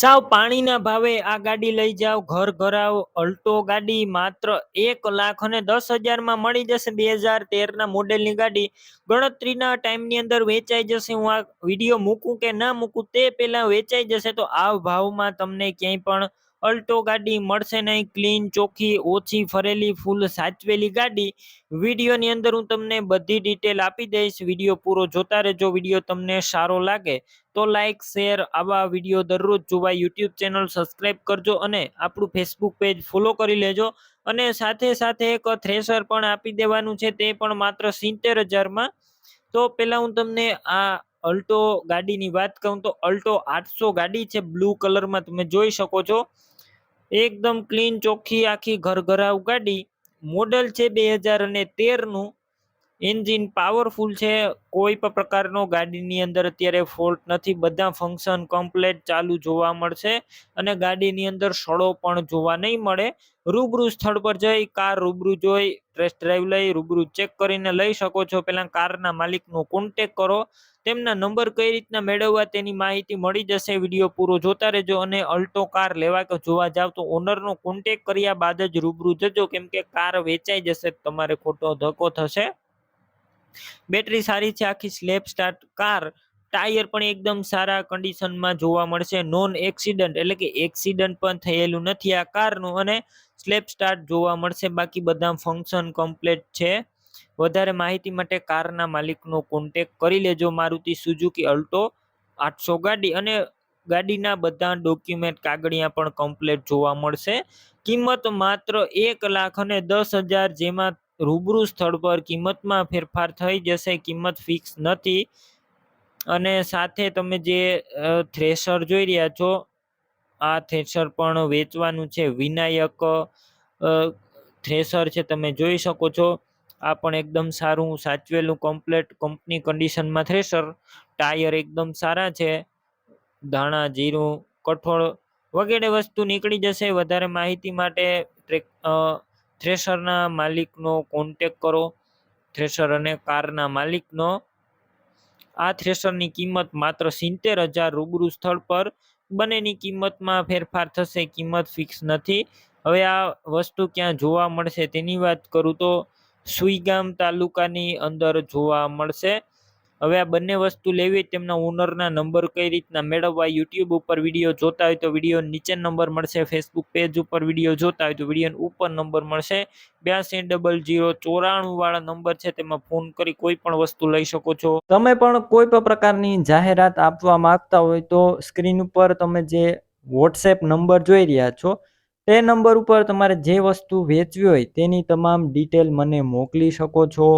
સાવ પાણીના ભાવે આ ગાડી લઈ જાઓ, ઘર ઘરાવ અલ્ટો ગાડી માત્ર એક લાખ અને દસ હજારમાં મળી જશે. બે હજાર તેરના મોડેલની ગાડી ગણતરીના ટાઈમની અંદર વેચાઈ જશે. હું આ વીડિયો મૂકું કે ના મૂકું તે પહેલાં વેચાઈ જશે. તો આ ભાવમાં તમને ક્યાંય પણ અલ્ટો ગાડી મળશે નહીં, ક્લીન ચોખ્ખી, ઓછી ફરેલી, ફૂલ સાચવેલી ગાડી. વિડીયોની અંદર હું તમને બધી ડિટેલ આપી દઈશ. વીડિયો પૂરો જોતા રહેજો. વીડિયો તમને સારો લાગે તો લાઇક શેર આવા વીડિયો દરરોજ જોવા યુટ્યુબ ચેનલ સબસ્ક્રાઈબ કરજો અને આપણું ફેસબુક પેજ ફોલો કરી લેજો. અને સાથે સાથે એક થ્રેસર પણ આપી દેવાનું છે, તે પણ માત્ર સિત્તેર હજારમાં. તો પહેલાં હું તમને આ અલ્ટો ગાડીની વાત કહું તો અલ્ટો આઠસો ગાડી છે, બ્લુ કલરમાં તમે જોઈ શકો છો. એકદમ ક્લીન ચોખ્ખી આખી ઘરઘરાવ ગાડી. મોડલ છે બે હજાર અને તેરનું. એન્જિન પાવરફુલ છે, કોઈ પણ પ્રકારનો ગાડીની અંદર અત્યારે ફોલ્ટ નથી. બધા ફંક્શન કમ્પ્લેટ ચાલુ જોવા મળશે અને ગાડીની અંદર સડો પણ જોવા નહીં મળે. રૂબરૂ સ્થળ પર જઈ, કાર રૂબરૂ જોઈ ટેસ્ટ ડ્રાઈવ લઈ, રૂબરૂ ચેક કરીને લઈ શકો છો. પહેલાં કારના માલિકનો કોન્ટેક કરો. તેમના નંબર કઈ રીતના મેળવવા તેની માહિતી મળી જશે. વીડિયો પૂરો જોતા રહેજો અને અલ્ટો કાર લેવા કે જોવા જાવ તો ઓનરનો કોન્ટેક કર્યા બાદ જ રૂબરૂ જજો. કેમ કે કાર વેચાઈ જશે, તમારે ખોટો ધક્કો થશે. બેટરી સારી છે, આખી સ્લેપ સ્ટાર્ટ કાર ટાયર પણ એકદમ સારા કન્ડિશનમાં જોવા મળશે. નોન એક્સિડન્ટ એટલે કે એક્સિડન્ટ પણ થયેલું નથી આ કારનું અને સ્લેપ સ્ટાર્ટ જોવા મળશે. બાકી બધા ફંક્શન કમ્પ્લીટ છે. વધારે માહિતી માટે કારના માલિકનો કોન્ટેક કરી લેજો. મારુતિ સુઝુકી અલ્ટો આઠસો ગાડી અને ગાડીના બધા ડોક્યુમેન્ટ કાગળિયા પણ કમ્પ્લીટ જોવા મળશે. કિંમત માત્ર એક લાખ અને દસ હજાર જેમાં રૂબરૂ સ્થળ પર કિંમતમાં ફેરફાર થઈ જશે, કિંમત ફિક્સ નથી. અને સાથે તમે જે થ્રેશર જોઈ રહ્યા છો, આ થ્રેશર પણ વેચવાનું છે. વિનાયક થ્રેશર છે, તમે જોઈ શકો છો. આ પણ એકદમ સારું, સાચવેલું કમ્પ્લેટ કંપની કન્ડિશનમાં થ્રેશર. ટાયર એકદમ સારા છે. ધાણા, જીરું, કઠોળ વગેરે વસ્તુ નીકળી જશે. વધારે માહિતી માટે ટ્રેક થ્રેશરના માલિકનો કોન્ટેક કરો. થ્રેશર અને કારના માલિકનો. આ થ્રેશરની કિંમત માત્ર સિત્તેર હજાર રૂબરૂ સ્થળ પર બંનેની કિંમતમાં ફેરફાર થશે, કિંમત ફિક્સ નથી. હવે આ વસ્તુ ક્યાં જોવા મળશે તેની વાત કરું તો સુઈગામ તાલુકાની અંદર જોવા મળશે. હવે આ બંને વસ્તુ લેવી તેમના ઓનરના નંબર કઈ રીતના મેળવવા યુટ્યુબ ઉપર વીડિયો જોતા હોય તો વીડિયો નીચે નંબર મળશે ફેસબુક પેજ ઉપર વીડિયો જોતા હોય તો વીડિયો ઉપર નંબર મળશે. બ્યાસી ડબલ જીરો ચોરાણું વાળા નંબર છે, તેમાં ફોન કરી કોઈ પણ વસ્તુ લઈ શકો છો. તમે પણ કોઈ પણ પ્રકારની જાહેરાત આપવા માંગતા હોય તો સ્ક્રીન ઉપર તમે જે વોટ્સએપ નંબર જોઈ રહ્યા છો, તે નંબર ઉપર તમારે જે વસ્તુ વેચવી હોય તેની તમામ ડિટેલ મને મોકલી શકો છો.